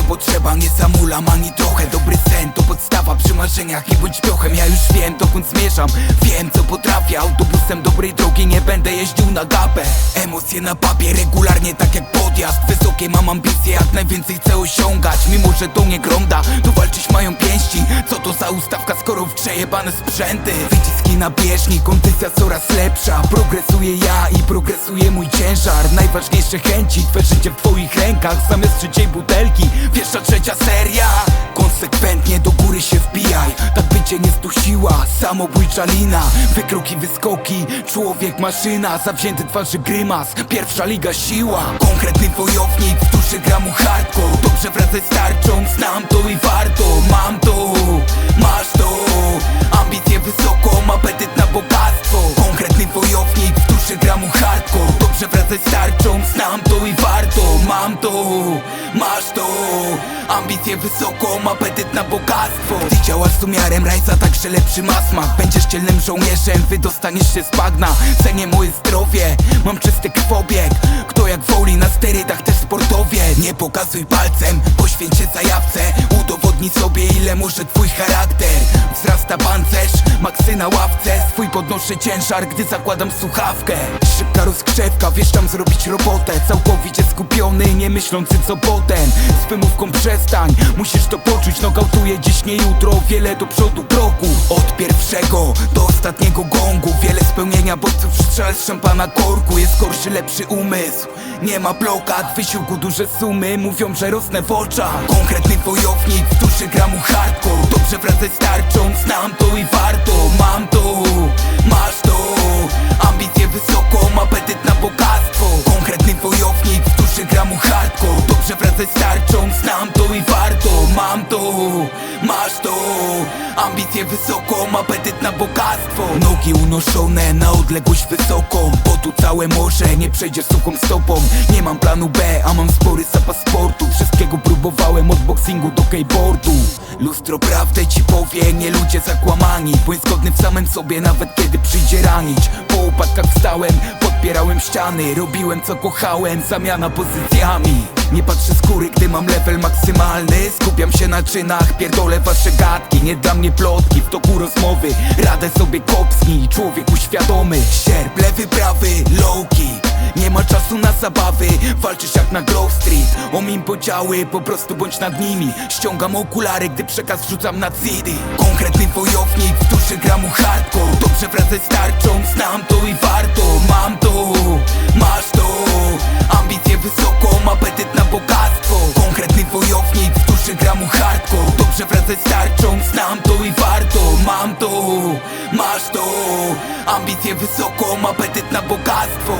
potrzeba, nie zamulam ani trochę. Dobry sen to podstawa przy marzeniach i bądź piochem. Ja już wiem dokąd zmierzam, wiem co potrafię Autobusem dobrej drogi nie będę jeździł na gapę. Emocje na papie regularnie tak jak podjazd. Wysokie mam ambicje, jak najwięcej chcę osiągać. Mimo, że to nie gromda, to walczyć mają pięści. Co to za ustawka, skoro w grze jebane sprzęty? Wyciski na bieżni, kondycja coraz lepsza. Progresuję ja i progresuje mój ciężar. Najważniejsze chęci, twe życie w twoich rękach. Zamiast trzeciej butelki, pierwsza trzecia seria Konsekwentnie do góry się wbijaj. Tak by cię nie zdusiła, samobójcza lina. Wykroki, wyskoki, człowiek, maszyna. Zawzięty twarzy grymas, pierwsza liga siła. Konkretny wojownik, w duszy gra mu hardcore. Dobrze wracaj z tarczą, znam to i warto. Mam to, masz to znam to i warto Mam to, masz to. Ambicje wysoko, apetyt na bogactwo. Ty działasz z umiarem, rajca także lepszy ma Będziesz dzielnym żołnierzem, wydostaniesz się z bagna. Cenię moje zdrowie, mam czysty krwobieg. Kto jak woli na sterydach też sportowie. Nie pokazuj palcem, poświęć się zajawce Udowodnij sobie ile może twój charakter? Wzrasta pancerz, maksy na ławce. Swój podnoszę ciężar, gdy zakładam słuchawkę. Szybka rozgrzewka, wiesz tam zrobić robotę. Całkowicie skupiony, nie myślący co potem. Z wymówką przestań, musisz to poczuć. Nokautuję dziś, nie jutro, wiele do przodu kroku. Od pierwszego do ostatniego gongu. Wiele spełnienia bodźców, strzel z szampana korku. Jest gorszy, lepszy umysł. Nie ma blokad, wysiłku duże sumy. Mówią, że rosnę w oczach. Konkretny wojownik, w duszy gra mu hardcore. Dobrze wracaj z tarczą, znam masz to Ambicje wysoko, apetyt na bogactwo. Nogi unoszone na odległość wysoką. Bo tu całe morze, nie przejdziesz suchą stopą. Nie mam planu B, a mam spory zapas sportu. Wszystkiego próbowałem od boxingu do keyboardu. Lustro prawdę ci powie, nie ludzie zakłamani. Zgodny w samym sobie, nawet kiedy przyjdzie ranić. Po upadkach wstałem, podpierałem ściany. Robiłem co kochałem, zamiana pozycjami nie patrzę z gdy mam level maksymalny. Skupiam się na czynach, pierdolę wasze gadki. Nie dla mnie plotki, w toku rozmowy. Radę sobie kopsnij, człowieku świadomy Sierp, lewy, prawy, lowki. Nie ma czasu na zabawy, walczysz jak na Grove Street. Omim podziały, po prostu bądź nad nimi. Ściągam okulary, gdy przekaz rzucam na CD Konkretny wojownik, w duszy gra mu hardcore. Dobrze wracaj z znam to i warto. Mam to, masz to. Ambicje wysoko, apetyt na gra mu hardcore. Dobrze wracaj z tarczą, znam to i warto. Mam to, masz to. Ambicje wysoko, apetyt na bogactwo